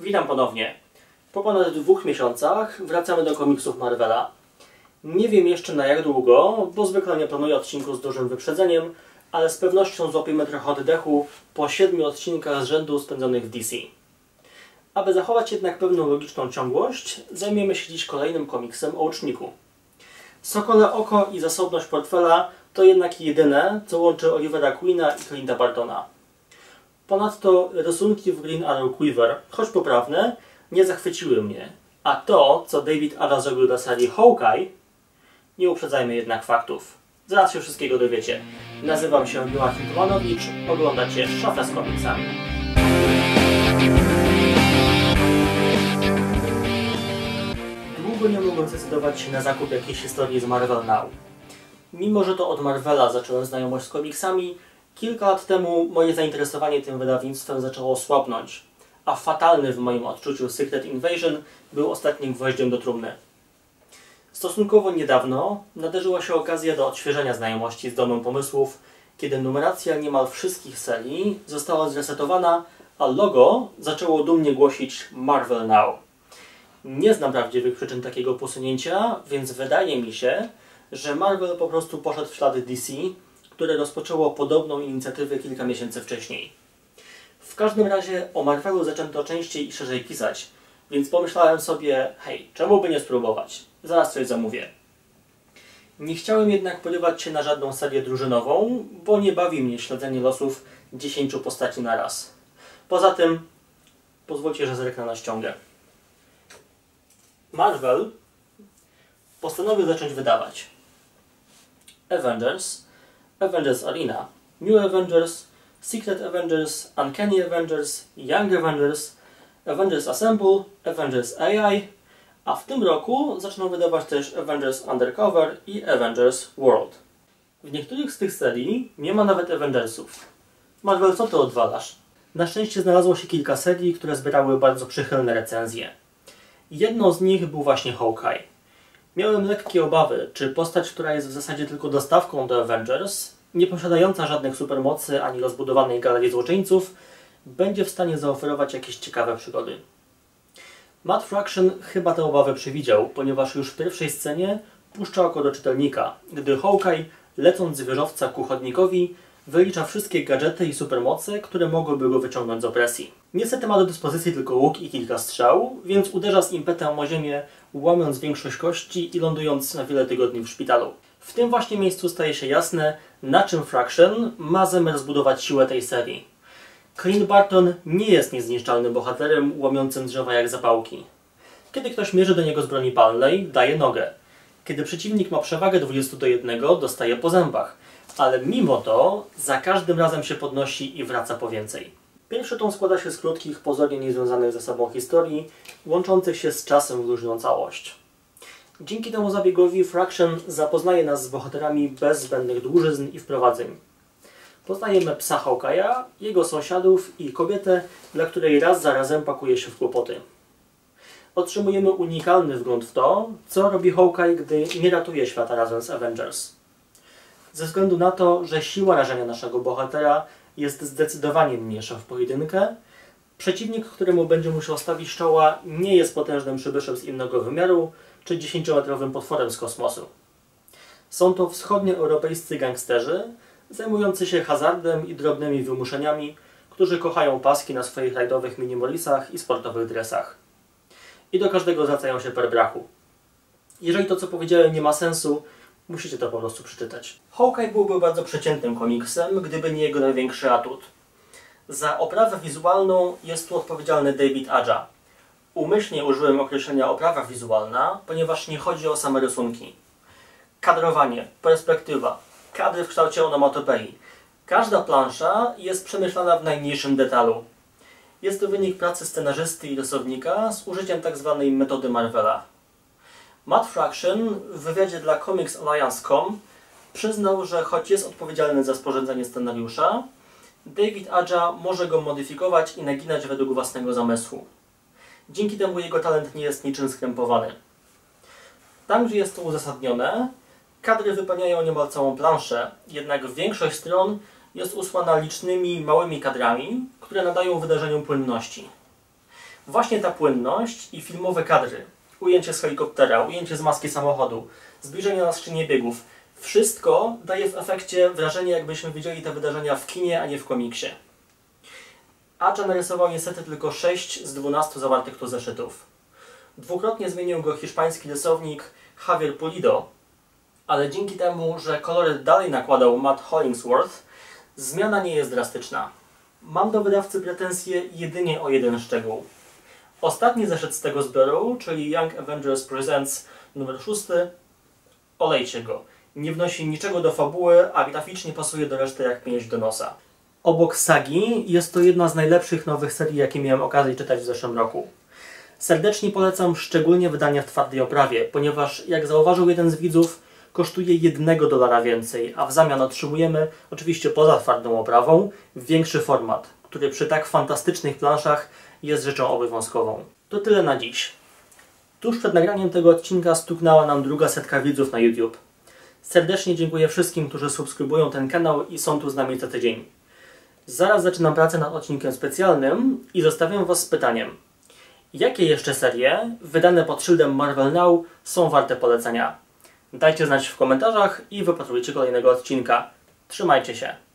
Witam ponownie. Po ponad dwóch miesiącach wracamy do komiksów Marvela. Nie wiem jeszcze na jak długo, bo zwykle nie planuję odcinku z dużym wyprzedzeniem, ale z pewnością złapiemy trochę oddechu po siedmiu odcinkach z rzędu spędzonych w DC. Aby zachować jednak pewną logiczną ciągłość, zajmiemy się dziś kolejnym komiksem o uczniku. Sokole oko i zasobność portfela to jednak jedyne, co łączy Olivera Queena i Clint'a Bartona. Ponadto rysunki w Green Arrow Quiver, choć poprawne, nie zachwyciły mnie. A to, co David Ada zrobił dla serii Hawkeye, nie uprzedzajmy jednak faktów. Zaraz się wszystkiego dowiecie. Nazywam się Joachim Tumanowicz, oglądacie Szafę z komiksami. Długo nie mogłem zdecydować się na zakup jakiejś historii z Marvel Now. Mimo, że to od Marvela zacząłem znajomość z komiksami, kilka lat temu moje zainteresowanie tym wydawnictwem zaczęło słabnąć, a fatalny w moim odczuciu Secret Invasion był ostatnim gwoździem do trumny. Stosunkowo niedawno nadarzyła się okazja do odświeżenia znajomości z Domem Pomysłów, kiedy numeracja niemal wszystkich serii została zresetowana, a logo zaczęło dumnie głosić Marvel Now. Nie znam prawdziwych przyczyn takiego posunięcia, więc wydaje mi się, że Marvel po prostu poszedł w ślady DC, które rozpoczęło podobną inicjatywę kilka miesięcy wcześniej. W każdym razie o Marvelu zaczęto częściej i szerzej pisać, więc pomyślałem sobie, hej, czemu by nie spróbować? Zaraz coś zamówię. Nie chciałem jednak porywać się na żadną serię drużynową, bo nie bawi mnie śledzenie losów 10 postaci na raz. Poza tym, pozwólcie, że zerknę na ściągę. Marvel postanowił zacząć wydawać Avengers, Avengers Arena, New Avengers, Secret Avengers, Uncanny Avengers, Young Avengers, Avengers Assemble, Avengers AI, a w tym roku zaczną wydawać też Avengers Undercover i Avengers World. W niektórych z tych serii nie ma nawet Avengersów. Marvel, co ty odwalasz? Na szczęście znalazło się kilka serii, które zbierały bardzo przychylne recenzje. Jedną z nich był właśnie Hawkeye. Miałem lekkie obawy, czy postać, która jest w zasadzie tylko dostawką do Avengers, nie posiadająca żadnych supermocy ani rozbudowanej galerii złoczyńców, będzie w stanie zaoferować jakieś ciekawe przygody. Matt Fraction chyba tę obawę przewidział, ponieważ już w pierwszej scenie puszcza oko do czytelnika, gdy Hawkeye, lecąc z wieżowca ku chodnikowi, wylicza wszystkie gadżety i supermoce, które mogłyby go wyciągnąć z opresji. Niestety ma do dyspozycji tylko łuk i kilka strzał, więc uderza z impetem o ziemię, łamiąc większość kości i lądując na wiele tygodni w szpitalu. W tym właśnie miejscu staje się jasne, na czym Fraction ma zamiar zbudować siłę tej serii. Clint Barton nie jest niezniszczalnym bohaterem łamiącym drzewa jak zapałki. Kiedy ktoś mierzy do niego z broni palnej, daje nogę. Kiedy przeciwnik ma przewagę 20 do 1, dostaje po zębach. Ale mimo to za każdym razem się podnosi i wraca po więcej. Pierwszy tom składa się z krótkich, pozornie niezwiązanych ze sobą historii, łączących się z czasem w różną całość. Dzięki temu zabiegowi Fraction zapoznaje nas z bohaterami bez zbędnych dłużyzn i wprowadzeń. Poznajemy psa Hawkeye'a, jego sąsiadów i kobietę, dla której raz za razem pakuje się w kłopoty. Otrzymujemy unikalny wgląd w to, co robi Hawkeye, gdy nie ratuje świata razem z Avengers. Ze względu na to, że siła rażenia naszego bohatera jest zdecydowanie mniejsza w pojedynkę, przeciwnik, któremu będzie musiał stawić czoła, nie jest potężnym przybyszem z innego wymiaru czy 10-metrowym potworem z kosmosu. Są to wschodnioeuropejscy gangsterzy, zajmujący się hazardem i drobnymi wymuszeniami, którzy kochają paski na swoich rajdowych minimolisach i sportowych dresach. I do każdego zwracają się per brachu. Jeżeli to, co powiedziałem, nie ma sensu, musicie to po prostu przeczytać. Hawkeye byłby bardzo przeciętnym komiksem, gdyby nie jego największy atut. Za oprawę wizualną jest tu odpowiedzialny David Aja. Umyślnie użyłem określenia oprawa wizualna, ponieważ nie chodzi o same rysunki. Kadrowanie, perspektywa, kadry w kształcie onomatopei. Każda plansza jest przemyślana w najmniejszym detalu. Jest to wynik pracy scenarzysty i rysownika z użyciem tzw. Tak metody Marvela. Matt Fraction w wywiadzie dla ComicsAlliance.com przyznał, że choć jest odpowiedzialny za sporządzenie scenariusza, David Aja może go modyfikować i naginać według własnego zamysłu. Dzięki temu jego talent nie jest niczym skrępowany. Tam, gdzie jest to uzasadnione, kadry wypełniają niemal całą planszę, jednak większość stron jest usłana licznymi, małymi kadrami, które nadają wydarzeniom płynności. Właśnie ta płynność i filmowe kadry, ujęcie z helikoptera, ujęcie z maski samochodu, zbliżenie na skrzynię biegów, wszystko daje w efekcie wrażenie, jakbyśmy widzieli te wydarzenia w kinie, a nie w komiksie. Acza narysował niestety tylko 6 z 12 zawartych tu zeszytów. Dwukrotnie zmienił go hiszpański rysownik Javier Pulido, ale dzięki temu, że kolory dalej nakładał Matt Hollingsworth, zmiana nie jest drastyczna. Mam do wydawcy pretensje jedynie o jeden szczegół. Ostatni zeszyt z tego zbioru, czyli Young Avengers Presents numer 6, olejcie go. Nie wnosi niczego do fabuły, a graficznie pasuje do reszty jak pięść do nosa. Obok sagi jest to jedna z najlepszych nowych serii, jakie miałem okazję czytać w zeszłym roku. Serdecznie polecam szczególnie wydanie w twardej oprawie, ponieważ jak zauważył jeden z widzów, kosztuje jednego dolara więcej, a w zamian otrzymujemy, oczywiście poza twardą oprawą, większy format, który przy tak fantastycznych planszach jest rzeczą obowiązkową. To tyle na dziś. Tuż przed nagraniem tego odcinka stuknęła nam druga setka widzów na YouTube. Serdecznie dziękuję wszystkim, którzy subskrybują ten kanał i są tu z nami co tydzień. Zaraz zaczynam pracę nad odcinkiem specjalnym i zostawiam Was z pytaniem. Jakie jeszcze serie, wydane pod szyldem Marvel Now, są warte polecenia? Dajcie znać w komentarzach i wypatrujcie kolejnego odcinka. Trzymajcie się.